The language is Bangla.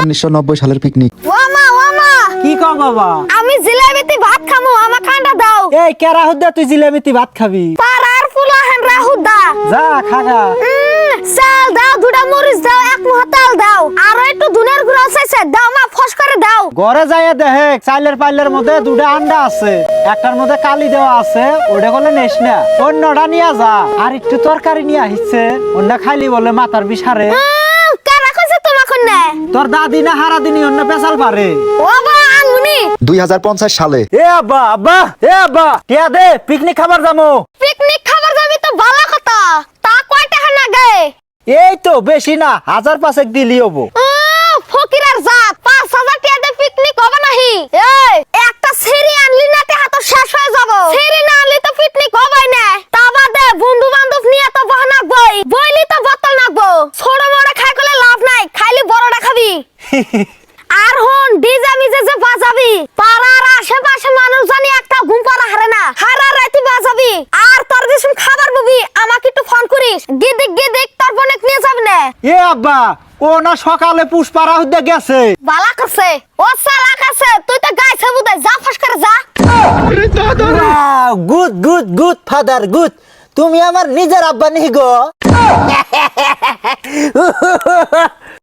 উনিশশো নব্বই সালের পিকনিক ওমা ওমা কি কও বাবা? আমি জিলাপিতে ভাত খামু আমার কান্ডা দাও। এই কেরা হুদ্দা তুই জিলাপিতি ভাত খাবি? পাড়ার ফুলাহেন রাহুদা যা খাগা উম, চাল দাও দুটা মরিচ দাও এক মুহা দাও। আর একটু দুনের গুঁড়ো চাইছে দাও মা ফস করে দাও। ঘরে যাইয়া দেখে চাইলের পাইলের মধ্যে দুটা আন্ডা আছে। একটার মধ্যে কালি দেওয়া আছে ওটা বলে নেস না। অন্যটা নিয়ে যা। আর একটু তরকারি নিয়ে আসছে অন্য খাইলি বলে মাথার বিষারে উম, কারা কইছে তোমাকে নে তোর দাদি না হারা দিনই অন্য পেশাল পারে। ও বা আনমুনি 2050 সালে। এ আব্বা আব্বা এ আব্বা টিয়া দে? পিকনিক খাবার যামু পিকনিক খাবার যাবি তো ভালো কথা। তা কয় টাকা লাগে? এই তো বেশি না হাজার পাঁচেক দিলি হব উম, ফকিরের জাত পাঁচ হাজার টাকা দিয়ে পিকনিক হবে নাহি এই একটা সিঁড়ি আনলি না তে হাত শেষ হয়ে যাব সিঁড়ি না আনলি তো পিকনিক হবে না তা বাদে বন্ধু বান্ধব নিয়ে তো বহনা বই বইলি তো বোতল নাকবো ছোট বড় খাই করলে লাভ নাই খাইলি বড়টা খাবি আর হন ডিজে মিজে যে বাজাবি পাড়ার আশেপাশে মানুষ জানি একটা ঘুম পাড়া হারে না। হারা রাতি বাজাবি। আর তোর যেসব খাবার বুবি আমাকে একটু ফোন করিস। গিদিক গিদিক তোর বোনেক নিয়ে যাবি না। এ আব্বা ও না সকালে পুষ্পারা গেছে। বালা করছে। ও সালা কাছে তুই তো গাইছে বুদাই যা ফস করে যা। Good good good father good তুমি আমার নিজের আব্বা নি গো।